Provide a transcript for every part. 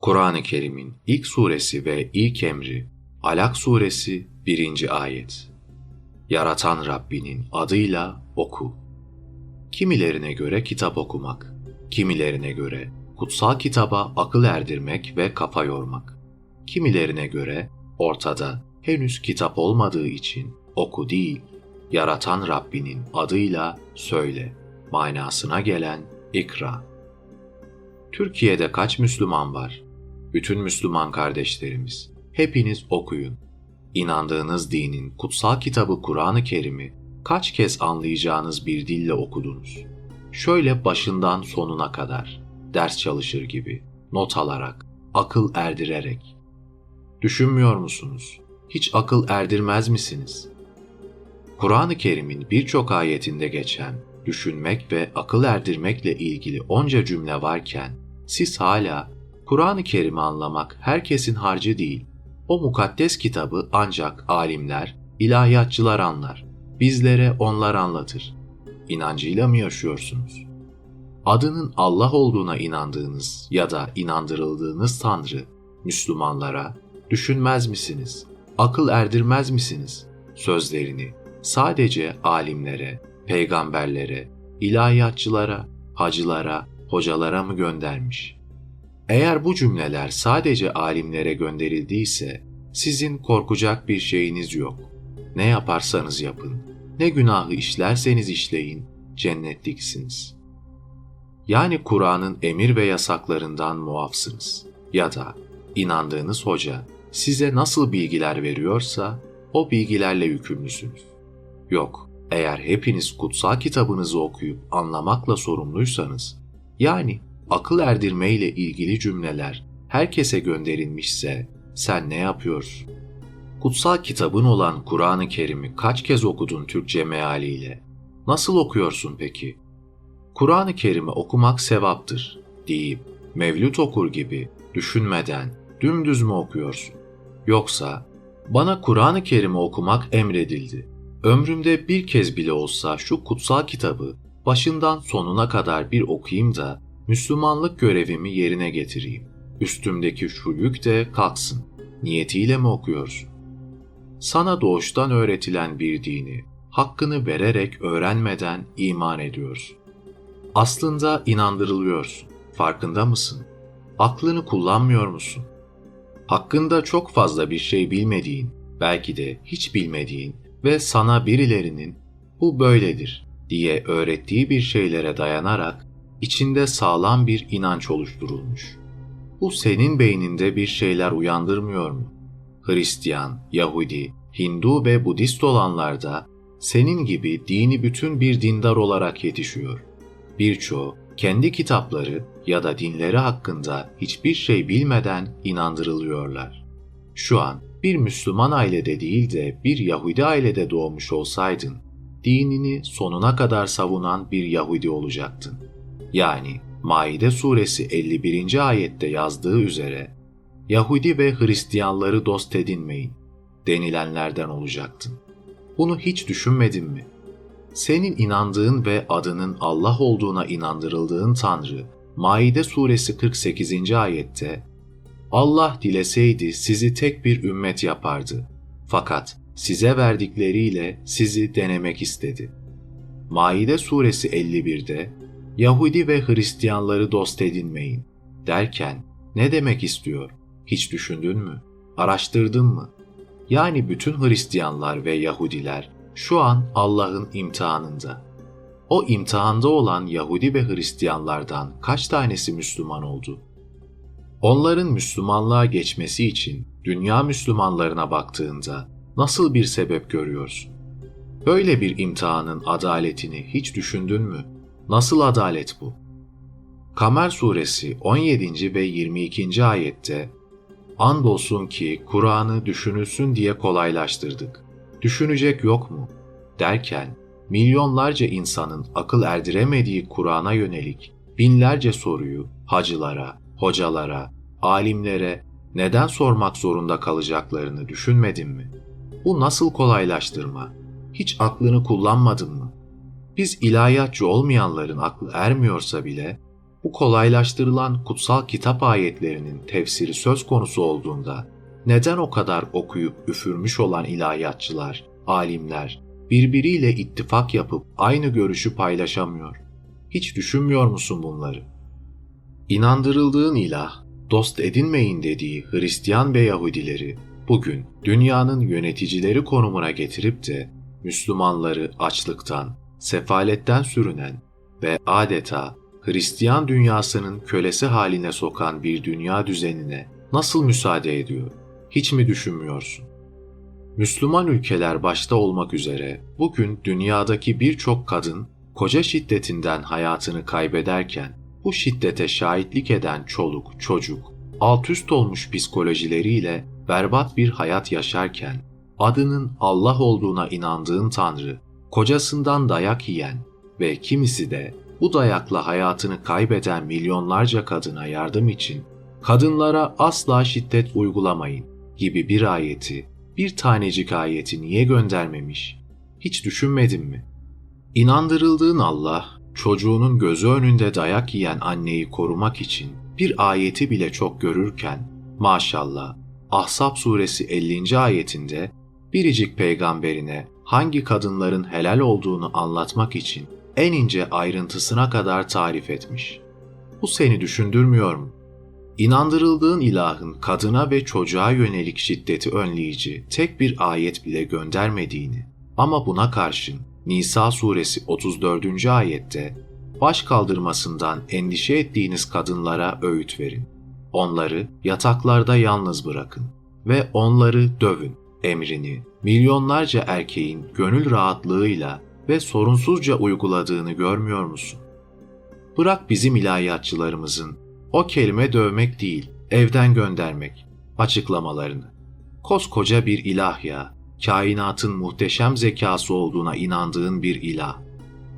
Kur'an-ı Kerim'in ilk suresi ve ilk emri Alak suresi 1. ayet. Yaratan Rabbinin adıyla oku. Kimilerine göre kitap okumak, kimilerine göre kutsal kitaba akıl erdirmek ve kafa yormak. Kimilerine göre ortada henüz kitap olmadığı için oku değil, yaratan Rabbinin adıyla söyle manasına gelen ikra. Türkiye'de kaç Müslüman var? Bütün Müslüman kardeşlerimiz, hepiniz okuyun. İnandığınız dinin kutsal kitabı Kur'an-ı Kerim'i kaç kez anlayacağınız bir dille okudunuz. Şöyle başından sonuna kadar, ders çalışır gibi, not alarak, akıl erdirerek. Düşünmüyor musunuz? Hiç akıl erdirmez misiniz? Kur'an-ı Kerim'in birçok ayetinde geçen düşünmek ve akıl erdirmekle ilgili onca cümle varken siz hala Kur'an-ı Kerim'i anlamak herkesin harcı değil. O mukaddes kitabı ancak alimler, ilahiyatçılar anlar. Bizlere onlar anlatır. İnancıyla mı yaşıyorsunuz? Adının Allah olduğuna inandığınız ya da inandırıldığınız Tanrı, Müslümanlara düşünmez misiniz? Akıl erdirmez misiniz? Sözlerini sadece alimlere, peygamberlere, ilahiyatçılara, hacılara, hocalara mı göndermiş? Eğer bu cümleler sadece alimlere gönderildiyse sizin korkacak bir şeyiniz yok. Ne yaparsanız yapın, ne günahı işlerseniz işleyin, cennetliksiniz. Yani Kur'an'ın emir ve yasaklarından muafsınız. Ya da inandığınız hoca size nasıl bilgiler veriyorsa o bilgilerle yükümlüsünüz. Yok, eğer hepiniz kutsal kitabınızı okuyup anlamakla sorumluysanız, yani akıl erdirmeyle ilgili cümleler herkese gönderilmişse sen ne yapıyorsun? Kutsal kitabın olan Kur'an-ı Kerim'i kaç kez okudun Türkçe mealiyle? Nasıl okuyorsun peki? Kur'an-ı Kerim'i okumak sevaptır deyip mevlüt okur gibi düşünmeden dümdüz mü okuyorsun? Yoksa bana Kur'an-ı Kerim'i okumak emredildi. Ömrümde bir kez bile olsa şu kutsal kitabı başından sonuna kadar bir okuyayım da Müslümanlık görevimi yerine getireyim. Üstümdeki şu yük de kalksın. Niyetiyle mi okuyorsun? Sana doğuştan öğretilen bir dini hakkını vererek öğrenmeden iman ediyorsun. Aslında inandırılıyorsun. Farkında mısın? Aklını kullanmıyor musun? Hakkında çok fazla bir şey bilmediğin, belki de hiç bilmediğin ve sana birilerinin bu böyledir diye öğrettiği bir şeylere dayanarak içinde sağlam bir inanç oluşturulmuş. Bu senin beyninde bir şeyler uyandırmıyor mu? Hristiyan, Yahudi, Hindu ve Budist olanlar da senin gibi dini bütün bir dindar olarak yetişiyor. Birçoğu kendi kitapları ya da dinleri hakkında hiçbir şey bilmeden inandırılıyorlar. Şu an bir Müslüman ailede değil de bir Yahudi ailede doğmuş olsaydın, dinini sonuna kadar savunan bir Yahudi olacaktın. Yani Maide suresi 51. ayette yazdığı üzere Yahudi ve Hristiyanları dost edinmeyin denilenlerden olacaktın. Bunu hiç düşünmedin mi? Senin inandığın ve adının Allah olduğuna inandırıldığın Tanrı, Maide suresi 48. ayette Allah dileseydi sizi tek bir ümmet yapardı. Fakat size verdikleriyle sizi denemek istedi. Maide suresi 51'de Yahudi ve Hristiyanları dost edinmeyin derken ne demek istiyor? Hiç düşündün mü? Araştırdın mı? Yani bütün Hristiyanlar ve Yahudiler şu an Allah'ın imtihanında. O imtihanda olan Yahudi ve Hristiyanlardan kaç tanesi Müslüman oldu? Onların Müslümanlığa geçmesi için dünya Müslümanlarına baktığında nasıl bir sebep görüyorsun? Böyle bir imtihanın adaletini hiç düşündün mü? Nasıl adalet bu? Kamer suresi 17. ve 22. ayette Andolsun ki Kur'an'ı düşünülsün diye kolaylaştırdık. Düşünecek yok mu? Derken milyonlarca insanın akıl erdiremediği Kur'an'a yönelik binlerce soruyu hacılara, hocalara, alimlere neden sormak zorunda kalacaklarını düşünmedin mi? Bu nasıl kolaylaştırma? Hiç aklını kullanmadın mı? Biz ilahiyatçı olmayanların aklı ermiyorsa bile Bu kolaylaştırılan kutsal kitap ayetlerinin tefsiri söz konusu olduğunda neden o kadar okuyup üfürmüş olan ilahiyatçılar, alimler birbiriyle ittifak yapıp aynı görüşü paylaşamıyor? Hiç düşünmüyor musun bunları? İnandırıldığın ilah, dost edinmeyin dediği Hristiyan ve Yahudileri bugün dünyanın yöneticileri konumuna getirip de Müslümanları açlıktan, sefaletten sürünen ve adeta Hristiyan dünyasının kölesi haline sokan bir dünya düzenine nasıl müsaade ediyor? Hiç mi düşünmüyorsun? Müslüman ülkeler başta olmak üzere bugün dünyadaki birçok kadın koca şiddetinden hayatını kaybederken bu şiddete şahitlik eden çoluk, çocuk, alt üst olmuş psikolojileriyle berbat bir hayat yaşarken adının Allah olduğuna inandığın Tanrı, kocasından dayak yiyen ve kimisi de bu dayakla hayatını kaybeden milyonlarca kadına yardım için kadınlara asla şiddet uygulamayın gibi bir ayeti, bir tanecik ayeti niye göndermemiş? Hiç düşünmedin mi? İnandırıldığın Allah, çocuğunun gözü önünde dayak yiyen anneyi korumak için bir ayeti bile çok görürken, maşallah, Ahzab suresi 50. ayetinde biricik peygamberine hangi kadınların helal olduğunu anlatmak için en ince ayrıntısına kadar tarif etmiş. Bu seni düşündürmüyor mu? İnandırıldığın ilahın kadına ve çocuğa yönelik şiddeti önleyici tek bir ayet bile göndermediğini ama buna karşın Nisa suresi 34. ayette baş kaldırmasından endişe ettiğiniz kadınlara öğüt verin. Onları yataklarda yalnız bırakın ve onları dövün emrini milyonlarca erkeğin gönül rahatlığıyla ve sorunsuzca uyguladığını görmüyor musun? Bırak bizim ilahiyatçılarımızın o kelime dövmek değil, evden göndermek açıklamalarını. Koskoca bir ilah ya, kainatın muhteşem zekası olduğuna inandığın bir ilah.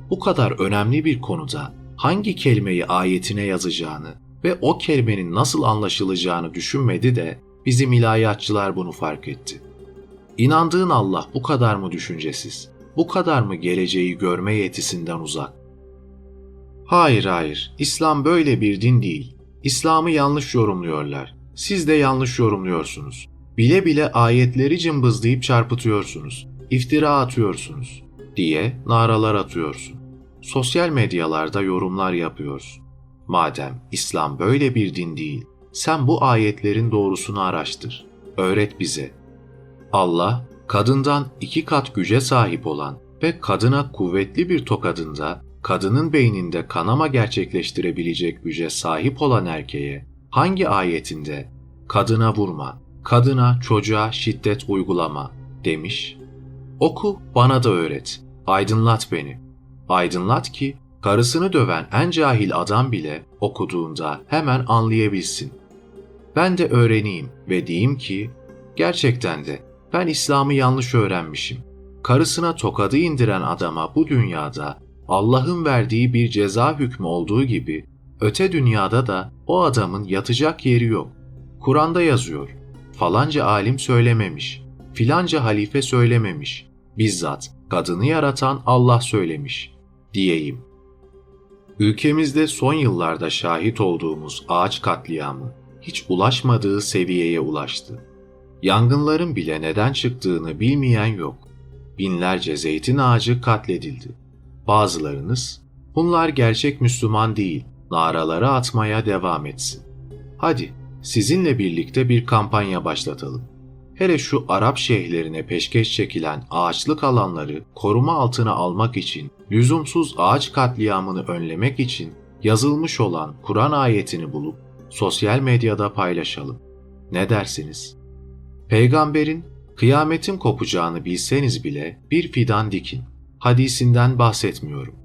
Bu kadar önemli bir konuda hangi kelimeyi ayetine yazacağını ve o kelimenin nasıl anlaşılacağını düşünmedi de bizim ilahiyatçılar bunu fark etti. İnandığın Allah bu kadar mı düşüncesiz? Bu kadar mı geleceği görme yetisinden uzak? Hayır hayır, İslam böyle bir din değil. İslam'ı yanlış yorumluyorlar. Siz de yanlış yorumluyorsunuz. Bile bile ayetleri cımbızlayıp çarpıtıyorsunuz. İftira atıyorsunuz diye naralar atıyorsun. Sosyal medyalarda yorumlar yapıyorsun. Madem İslam böyle bir din değil, sen bu ayetlerin doğrusunu araştır. Öğret bize. Allah, kadından iki kat güce sahip olan ve kadına kuvvetli bir tokadında kadının beyninde kanama gerçekleştirebilecek güce sahip olan erkeğe hangi ayetinde kadına vurma, kadına çocuğa şiddet uygulama demiş? Oku bana da öğret, aydınlat beni. Aydınlat ki karısını döven en cahil adam bile okuduğunda hemen anlayabilsin. Ben de öğreneyim ve diyeyim ki gerçekten de ben İslam'ı yanlış öğrenmişim. Karısına tokadı indiren adama bu dünyada Allah'ın verdiği bir ceza hükmü olduğu gibi öte dünyada da o adamın yatacak yeri yok. Kur'an'da yazıyor. Falanca alim söylememiş. Filanca halife söylememiş. Bizzat kadını yaratan Allah söylemiş diyeyim. Ülkemizde son yıllarda şahit olduğumuz ağaç katliamı hiç ulaşmadığı seviyeye ulaştı. Yangınların bile neden çıktığını bilmeyen yok. Binlerce zeytin ağacı katledildi. Bazılarınız, bunlar gerçek Müslüman değil, naraları atmaya devam etsin. Hadi, sizinle birlikte bir kampanya başlatalım. Hele şu Arap şehirlerine peşkeş çekilen ağaçlık alanları koruma altına almak için, lüzumsuz ağaç katliamını önlemek için yazılmış olan Kur'an ayetini bulup sosyal medyada paylaşalım. Ne dersiniz? Peygamberin kıyametin kopacağını bilseniz bile bir fidan dikin. Hadisinden bahsetmiyorum.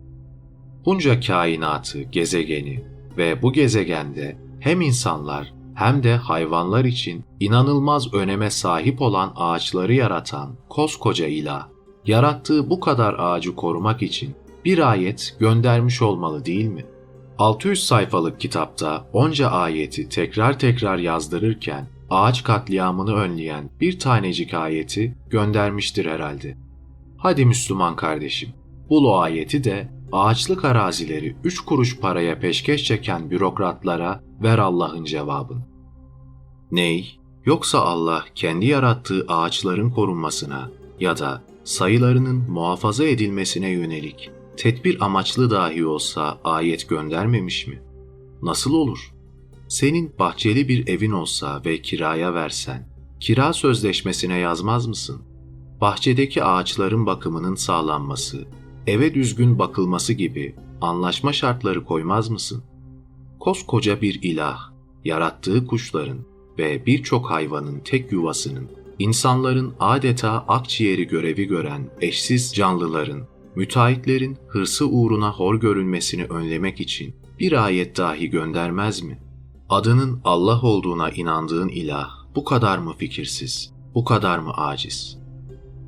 Bunca kainatı, gezegeni ve bu gezegende hem insanlar hem de hayvanlar için inanılmaz öneme sahip olan ağaçları yaratan koskoca ilah, yarattığı bu kadar ağacı korumak için bir ayet göndermiş olmalı değil mi? 600 sayfalık kitapta onca ayeti tekrar tekrar yazdırırken ağaç katliamını önleyen bir tanecik ayeti göndermiştir herhalde. Hadi Müslüman kardeşim, bul o ayeti de ağaçlık arazileri üç kuruş paraya peşkeş çeken bürokratlara ver Allah'ın cevabını. Ney? Yoksa Allah kendi yarattığı ağaçların korunmasına ya da sayılarının muhafaza edilmesine yönelik tedbir amaçlı dahi olsa ayet göndermemiş mi? Nasıl olur? Senin bahçeli bir evin olsa ve kiraya versen, kira sözleşmesine yazmaz mısın? Bahçedeki ağaçların bakımının sağlanması, eve düzgün bakılması gibi anlaşma şartları koymaz mısın? Koskoca bir ilah, yarattığı kuşların ve birçok hayvanın tek yuvasının, insanların adeta akciğeri görevi gören eşsiz canlıların, müteahhitlerin hırsı uğruna hor görülmesini önlemek için bir ayet dahi göndermez mi? Adının Allah olduğuna inandığın ilah bu kadar mı fikirsiz, bu kadar mı aciz?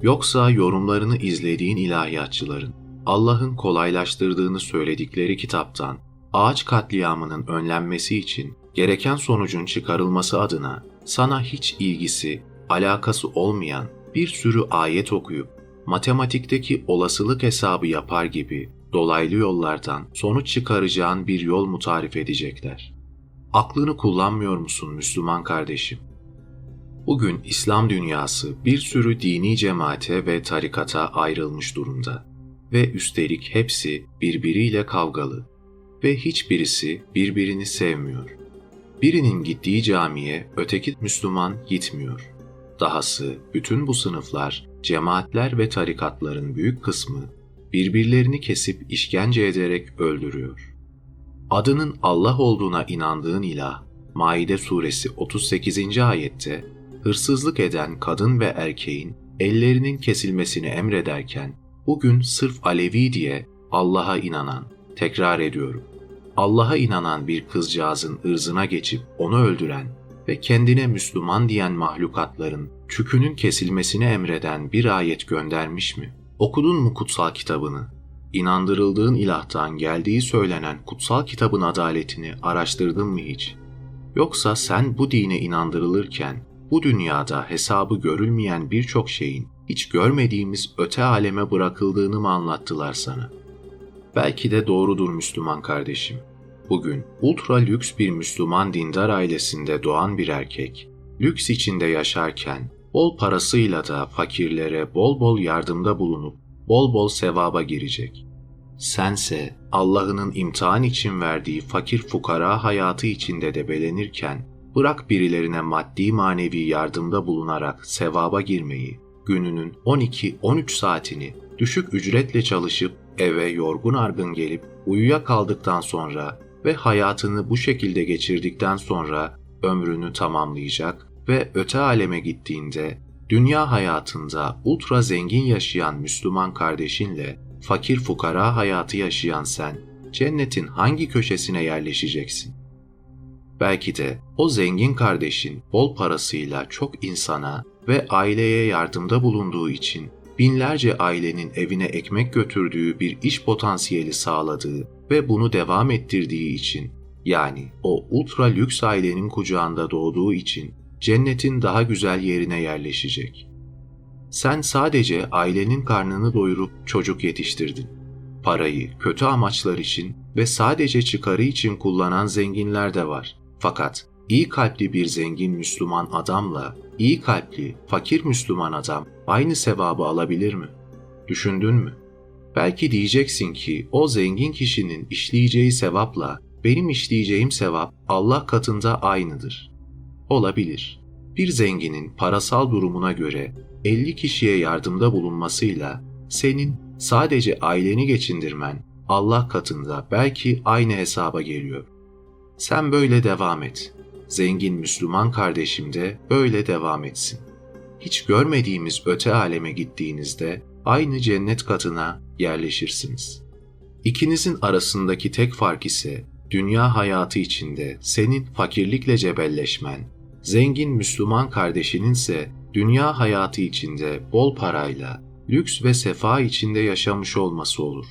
Yoksa yorumlarını izlediğin ilahiyatçıların Allah'ın kolaylaştırdığını söyledikleri kitaptan ağaç katliamının önlenmesi için gereken sonucun çıkarılması adına sana hiç ilgisi, alakası olmayan bir sürü ayet okuyup matematikteki olasılık hesabı yapar gibi dolaylı yollardan sonuç çıkaracağın bir yol mutarif edecekler. Aklını kullanmıyor musun Müslüman kardeşim? Bugün İslam dünyası bir sürü dini cemaate ve tarikata ayrılmış durumda ve üstelik hepsi birbiriyle kavgalı ve hiçbirisi birbirini sevmiyor. Birinin gittiği camiye öteki Müslüman gitmiyor. Dahası bütün bu sınıflar, cemaatler ve tarikatların büyük kısmı birbirlerini kesip işkence ederek öldürüyor. Adının Allah olduğuna inandığın ilah, Maide suresi 38. ayette hırsızlık eden kadın ve erkeğin ellerinin kesilmesini emrederken bugün sırf Alevi diye Allah'a inanan, tekrar ediyorum, Allah'a inanan bir kızcağızın ırzına geçip onu öldüren ve kendine Müslüman diyen mahlukatların çükünün kesilmesini emreden bir ayet göndermiş mi? Okudun mu kutsal kitabını? İnandırıldığın ilahtan geldiği söylenen kutsal kitabın adaletini araştırdın mı hiç? Yoksa sen bu dine inandırılırken bu dünyada hesabı görülmeyen birçok şeyin hiç görmediğimiz öte aleme bırakıldığını mı anlattılar sana? Belki de doğrudur Müslüman kardeşim. Bugün ultra lüks bir Müslüman dindar ailesinde doğan bir erkek, lüks içinde yaşarken bol parasıyla da fakirlere bol bol yardımda bulunup bol bol sevaba girecek. Sense Allah'ının imtihan için verdiği fakir fukara hayatı içinde debelenirken bırak birilerine maddi manevi yardımda bulunarak sevaba girmeyi, gününün 12-13 saatini düşük ücretle çalışıp eve yorgun argın gelip uyuya kaldıktan sonra ve hayatını bu şekilde geçirdikten sonra ömrünü tamamlayacak ve öte aleme gittiğinde dünya hayatında ultra zengin yaşayan Müslüman kardeşinle fakir fukara hayatı yaşayan sen cennetin hangi köşesine yerleşeceksin? Belki de o zengin kardeşin bol parasıyla çok insana ve aileye yardımda bulunduğu için binlerce ailenin evine ekmek götürdüğü bir iş potansiyeli sağladığı ve bunu devam ettirdiği için yani o ultra lüks ailenin kucağında doğduğu için cennetin daha güzel yerine yerleşecek. Sen sadece ailenin karnını doyurup çocuk yetiştirdin. Parayı kötü amaçlar için ve sadece çıkarı için kullanan zenginler de var. Fakat iyi kalpli bir zengin Müslüman adamla iyi kalpli, fakir Müslüman adam aynı sevabı alabilir mi? Düşündün mü? Belki diyeceksin ki o zengin kişinin işleyeceği sevapla benim işleyeceğim sevap Allah katında aynıdır. Olabilir. Bir zenginin parasal durumuna göre 50 kişiye yardımda bulunmasıyla senin sadece aileni geçindirmen Allah katında belki aynı hesaba geliyor. Sen böyle devam et. Zengin Müslüman kardeşim de böyle devam etsin. Hiç görmediğimiz öte aleme gittiğinizde aynı cennet katına yerleşirsiniz. İkinizin arasındaki tek fark ise dünya hayatı içinde senin fakirlikle cebelleşmen, zengin Müslüman kardeşinin ise dünya hayatı içinde bol parayla, lüks ve sefa içinde yaşamış olması olur.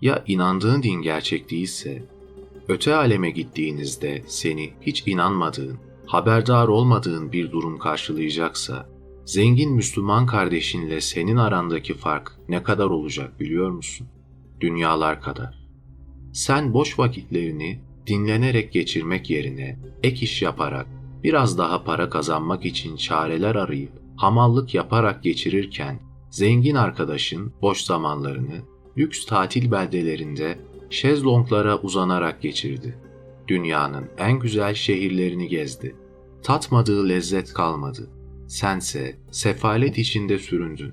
Ya inandığın din gerçek değilse, öte aleme gittiğinizde seni hiç inanmadığın, haberdar olmadığın bir durum karşılayacaksa, zengin Müslüman kardeşinle senin arandaki fark ne kadar olacak biliyor musun? dünyalar kadar. Sen boş vakitlerini dinlenerek geçirmek yerine ek iş yaparak, biraz daha para kazanmak için çareler arayıp hamallık yaparak geçirirken zengin arkadaşın boş zamanlarını lüks tatil beldelerinde şezlonglara uzanarak geçirdi. Dünyanın en güzel şehirlerini gezdi. Tatmadığı lezzet kalmadı. Sense sefalet içinde süründün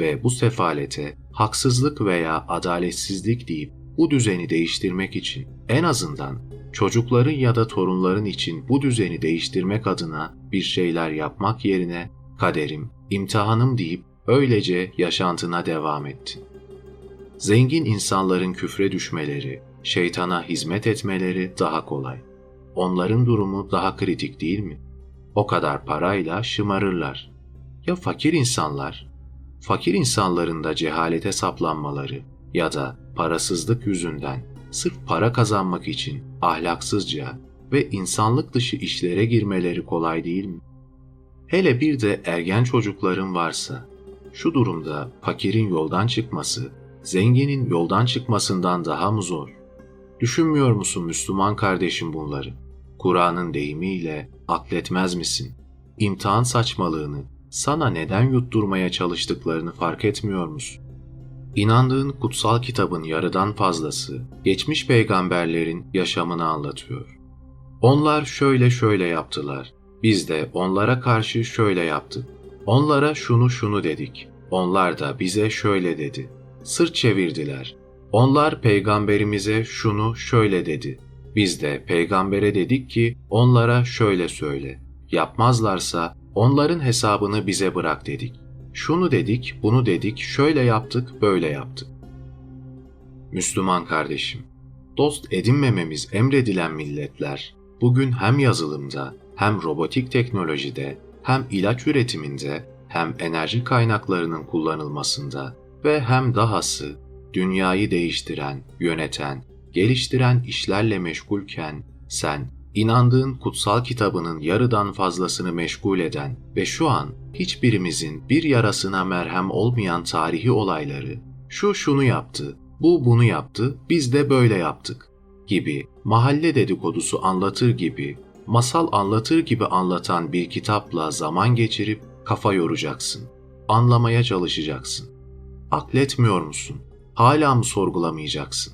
ve bu sefalete haksızlık veya adaletsizlik deyip bu düzeni değiştirmek için en azından çocukların ya da torunların için bu düzeni değiştirmek adına bir şeyler yapmak yerine kaderim, imtihanım deyip öylece yaşantına devam ettin. Zengin insanların küfre düşmeleri, şeytana hizmet etmeleri daha kolay. Onların durumu daha kritik değil mi? O kadar parayla şımarırlar. Ya fakir insanlar? Fakir insanların da cehalete saplanmaları ya da parasızlık yüzünden sırf para kazanmak için ahlaksızca ve insanlık dışı işlere girmeleri kolay değil mi? Hele bir de ergen çocukların varsa, şu durumda fakirin yoldan çıkması, zenginin yoldan çıkmasından daha mı zor? Düşünmüyor musun Müslüman kardeşim bunları? Kur'an'ın deyimiyle akletmez misin? İmtihan saçmalığını sana neden yutturmaya çalıştıklarını fark etmiyor musun? İnandığın kutsal kitabın yarıdan fazlası geçmiş peygamberlerin yaşamını anlatıyor. Onlar şöyle şöyle yaptılar. Biz de onlara karşı şöyle yaptık. Onlara şunu şunu dedik. Onlar da bize şöyle dedi. Sırt çevirdiler. Onlar peygamberimize şunu şöyle dedi. Biz de peygambere dedik ki onlara şöyle söyle. Yapmazlarsa onların hesabını bize bırak dedik. Şunu dedik, bunu dedik, şöyle yaptık, böyle yaptık. Müslüman kardeşim, dost edinmememiz emredilen milletler bugün hem yazılımda, hem robotik teknolojide, hem ilaç üretiminde, hem enerji kaynaklarının kullanılmasında ve hem dahası dünyayı değiştiren, yöneten, geliştiren işlerle meşgulken sen inandığın kutsal kitabının yarıdan fazlasını meşgul eden ve şu an hiçbirimizin bir yarasına merhem olmayan tarihi olayları, şu şunu yaptı, bu bunu yaptı, biz de böyle yaptık gibi mahalle dedikodusu anlatır gibi, masal anlatır gibi anlatan bir kitapla zaman geçirip kafa yoracaksın. Anlamaya çalışacaksın. Akletmiyor musun? Hala mı sorgulamayacaksın?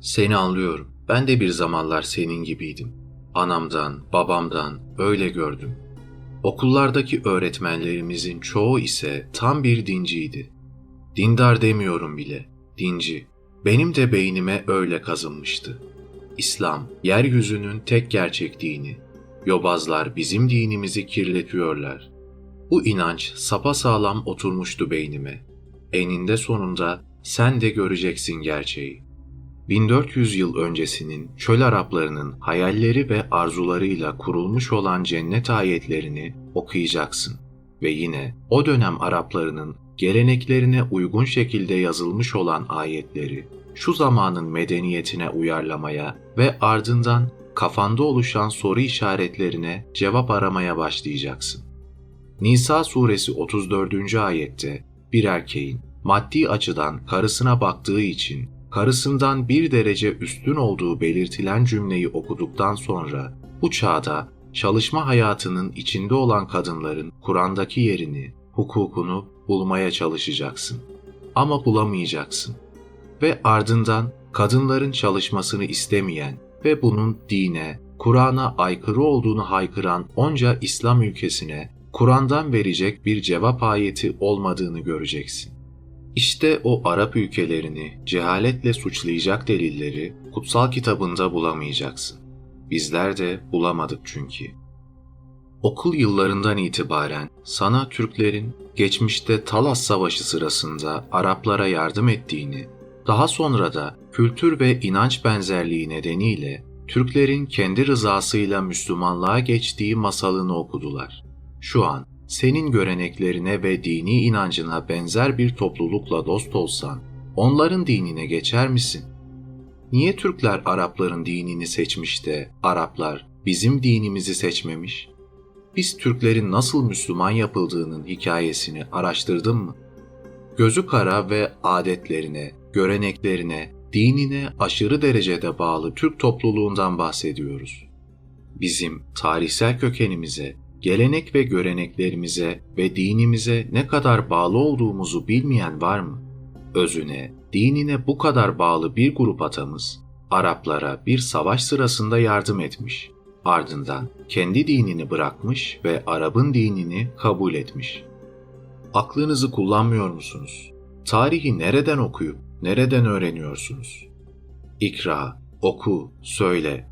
Seni anlıyorum. Ben de bir zamanlar senin gibiydim. Anamdan, babamdan öyle gördüm. Okullardaki öğretmenlerimizin çoğu ise tam bir dinciydi. Dindar demiyorum bile, dinci. Benim de beynime öyle kazınmıştı. İslam, yeryüzünün tek gerçek dini. Yobazlar bizim dinimizi kirletiyorlar. Bu inanç sapasağlam oturmuştu beynime. Eninde sonunda sen de göreceksin gerçeği. 1400 yıl öncesinin çöl Araplarının hayalleri ve arzularıyla kurulmuş olan cennet ayetlerini okuyacaksın ve yine o dönem Araplarının geleneklerine uygun şekilde yazılmış olan ayetleri şu zamanın medeniyetine uyarlamaya ve ardından kafanda oluşan soru işaretlerine cevap aramaya başlayacaksın. Nisa suresi 34. ayette bir erkeğin maddi açıdan karısına baktığı için karısından bir derece üstün olduğu belirtilen cümleyi okuduktan sonra bu çağda çalışma hayatının içinde olan kadınların Kur'an'daki yerini, hukukunu bulmaya çalışacaksın. Ama bulamayacaksın. Ve ardından kadınların çalışmasını istemeyen ve bunun dine, Kur'an'a aykırı olduğunu haykıran onca İslam ülkesine Kur'an'dan verecek bir cevap ayeti olmadığını göreceksin. İşte o Arap ülkelerini cehaletle suçlayacak delilleri kutsal kitabında bulamayacaksın. Bizler de bulamadık çünkü. Okul yıllarından itibaren sana Türklerin geçmişte Talas Savaşı sırasında Araplara yardım ettiğini, daha sonra da kültür ve inanç benzerliği nedeniyle Türklerin kendi rızasıyla Müslümanlığa geçtiği masalını okudular. Şu an senin göreneklerine ve dini inancına benzer bir toplulukla dost olsan, onların dinine geçer misin? Niye Türkler Arapların dinini seçmiş de Araplar bizim dinimizi seçmemiş? Biz Türklerin nasıl Müslüman yapıldığının hikayesini araştırdın mı? Gözü kara ve adetlerine, göreneklerine, dinine aşırı derecede bağlı Türk topluluğundan bahsediyoruz. Bizim tarihsel kökenimize, gelenek ve göreneklerimize ve dinimize ne kadar bağlı olduğumuzu bilmeyen var mı? Özüne, dinine bu kadar bağlı bir grup atamız, Araplara bir savaş sırasında yardım etmiş. Ardından kendi dinini bırakmış ve Arap'ın dinini kabul etmiş. Aklınızı kullanmıyor musunuz? Tarihi nereden okuyup nereden öğreniyorsunuz? İkra, oku, söyle.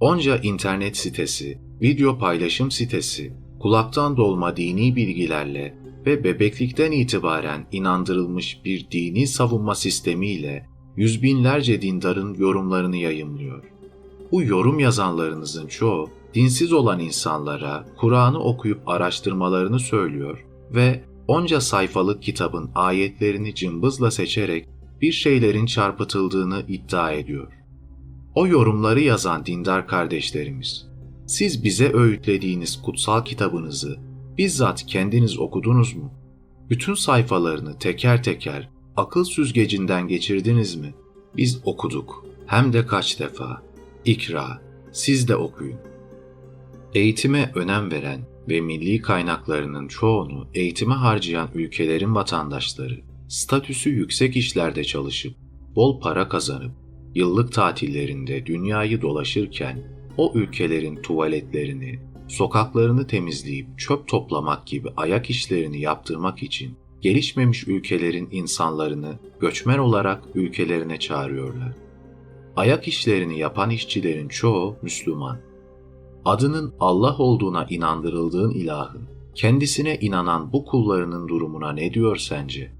Onca internet sitesi, video paylaşım sitesi, kulaktan dolma dini bilgilerle ve bebeklikten itibaren inandırılmış bir dini savunma sistemiyle yüz binlerce dindarın yorumlarını yayımlıyor. Bu yorum yazanlarınızın çoğu dinsiz olan insanlara Kur'an'ı okuyup araştırmalarını söylüyor ve onca sayfalık kitabın ayetlerini cımbızla seçerek bir şeylerin çarpıtıldığını iddia ediyor. O yorumları yazan dindar kardeşlerimiz, siz bize öğütlediğiniz kutsal kitabınızı bizzat kendiniz okudunuz mu? Bütün sayfalarını teker teker akıl süzgecinden geçirdiniz mi? Biz okuduk. Hem de kaç defa. İkra, siz de okuyun. Eğitime önem veren ve milli kaynaklarının çoğunu eğitime harcayan ülkelerin vatandaşları, statüsü yüksek işlerde çalışıp, bol para kazanıp, yıllık tatillerinde dünyayı dolaşırken o ülkelerin tuvaletlerini, sokaklarını temizleyip çöp toplamak gibi ayak işlerini yaptırmak için gelişmemiş ülkelerin insanlarını göçmen olarak ülkelerine çağırıyorlar. Ayak işlerini yapan işçilerin çoğu Müslüman. Adının Allah olduğuna inandırıldığın ilahın, kendisine inanan bu kullarının durumuna ne diyor sence?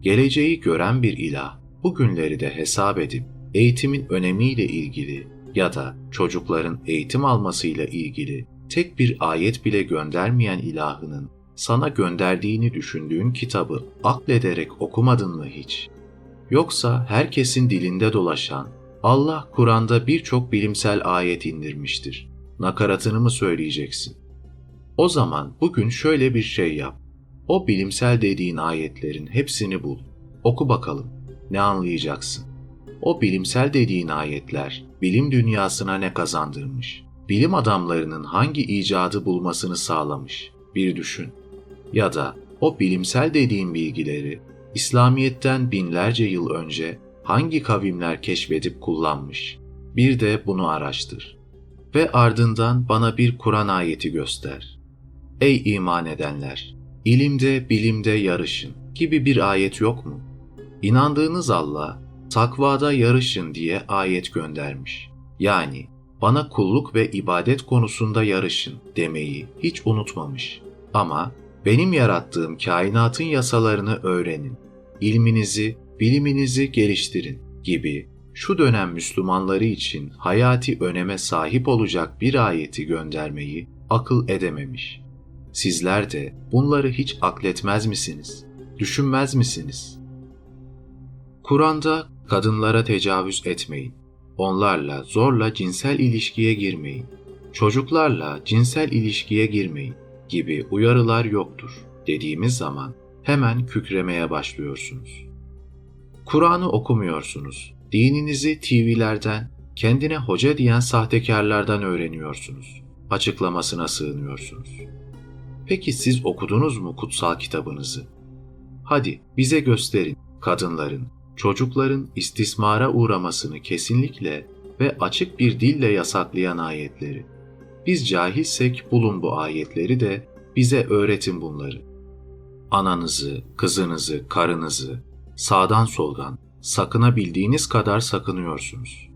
Geleceği gören bir ilah, bugünleri de hesap edip eğitimin önemiyle ilgili ya da çocukların eğitim almasıyla ilgili tek bir ayet bile göndermeyen ilahının sana gönderdiğini düşündüğün kitabı aklederek okumadın mı hiç? Yoksa herkesin dilinde dolaşan Allah Kur'an'da birçok bilimsel ayet indirmiştir. Nakaratını mı söyleyeceksin? O zaman bugün şöyle bir şey yap. O bilimsel dediğin ayetlerin hepsini bul. Oku bakalım. Ne anlayacaksın? O bilimsel dediğin ayetler bilim dünyasına ne kazandırmış? Bilim adamlarının hangi icadı bulmasını sağlamış? Bir düşün. Ya da o bilimsel dediğin bilgileri İslamiyet'ten binlerce yıl önce hangi kavimler keşfedip kullanmış? Bir de bunu araştır. Ve ardından bana bir Kur'an ayeti göster. Ey iman edenler! İlimde, bilimde yarışın gibi bir ayet yok mu? İnandığınız Allah, takvada yarışın diye ayet göndermiş. Yani bana kulluk ve ibadet konusunda yarışın demeyi hiç unutmamış. Ama benim yarattığım kainatın yasalarını öğrenin, ilminizi, biliminizi geliştirin gibi şu dönem Müslümanları için hayati öneme sahip olacak bir ayeti göndermeyi akıl edememiş. Sizler de bunları hiç akletmez misiniz? Düşünmez misiniz? Kur'an'da kadınlara tecavüz etmeyin. Onlarla zorla cinsel ilişkiye girmeyin. Çocuklarla cinsel ilişkiye girmeyin gibi uyarılar yoktur dediğimiz zaman hemen kükremeye başlıyorsunuz. Kur'an'ı okumuyorsunuz. Dininizi TV'lerden, kendine hoca diyen sahtekarlardan öğreniyorsunuz. Açıklamasına sığınıyorsunuz. Peki siz okudunuz mu kutsal kitabınızı? Hadi bize gösterin kadınların, çocukların istismara uğramasını kesinlikle ve açık bir dille yasaklayan ayetleri. Biz cahilsek bulun bu ayetleri de bize öğretin bunları. Ananızı, kızınızı, karınızı sağdan soldan sakınabildiğiniz kadar sakınıyorsunuz.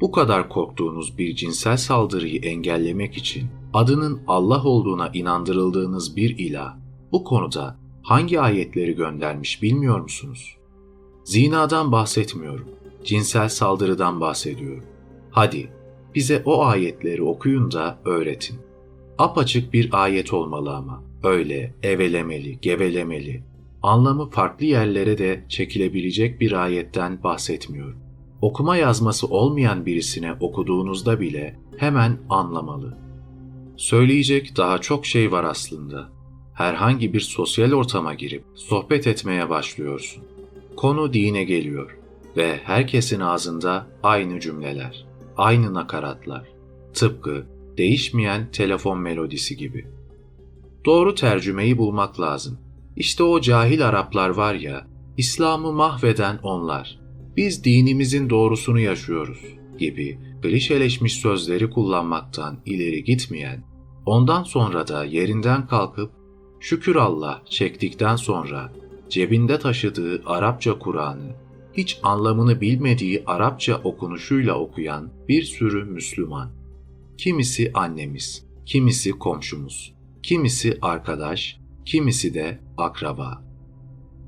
Bu kadar korktuğunuz bir cinsel saldırıyı engellemek için adının Allah olduğuna inandırıldığınız bir ilah bu konuda hangi ayetleri göndermiş bilmiyor musunuz? Zinadan bahsetmiyorum. Cinsel saldırıdan bahsediyorum. Hadi bize o ayetleri okuyun da öğretin. Apaçık bir ayet olmalı ama. Öyle evelemeli, gevelemeli, anlamı farklı yerlere de çekilebilecek bir ayetten bahsetmiyorum. Okuma yazması olmayan birisine okuduğunuzda bile hemen anlamalı. Söyleyecek daha çok şey var aslında. Herhangi bir sosyal ortama girip sohbet etmeye başlıyorsun. Konu dine geliyor ve herkesin ağzında aynı cümleler, aynı nakaratlar. Tıpkı değişmeyen telefon melodisi gibi. Doğru tercümeyi bulmak lazım. İşte o cahil Araplar var ya, İslam'ı mahveden onlar. Biz dinimizin doğrusunu yaşıyoruz gibi klişeleşmiş sözleri kullanmaktan ileri gitmeyen, ondan sonra da yerinden kalkıp şükür Allah çektikten sonra cebinde taşıdığı Arapça Kur'an'ı hiç anlamını bilmediği Arapça okunuşuyla okuyan bir sürü Müslüman. Kimisi annemiz, kimisi komşumuz, kimisi arkadaş, kimisi de akraba.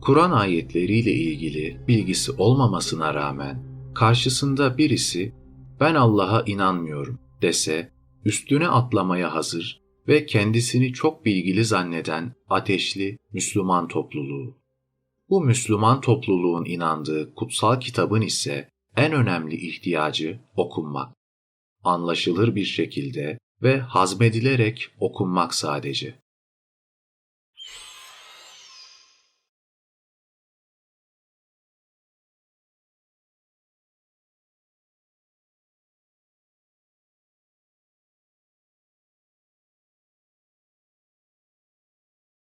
Kur'an ayetleriyle ilgili bilgisi olmamasına rağmen karşısında birisi ben Allah'a inanmıyorum dese üstüne atlamaya hazır ve kendisini çok bilgili zanneden ateşli Müslüman topluluğu. Bu Müslüman topluluğun inandığı kutsal kitabın ise en önemli ihtiyacı okunmak. Anlaşılır bir şekilde ve hazmedilerek okunmak sadece.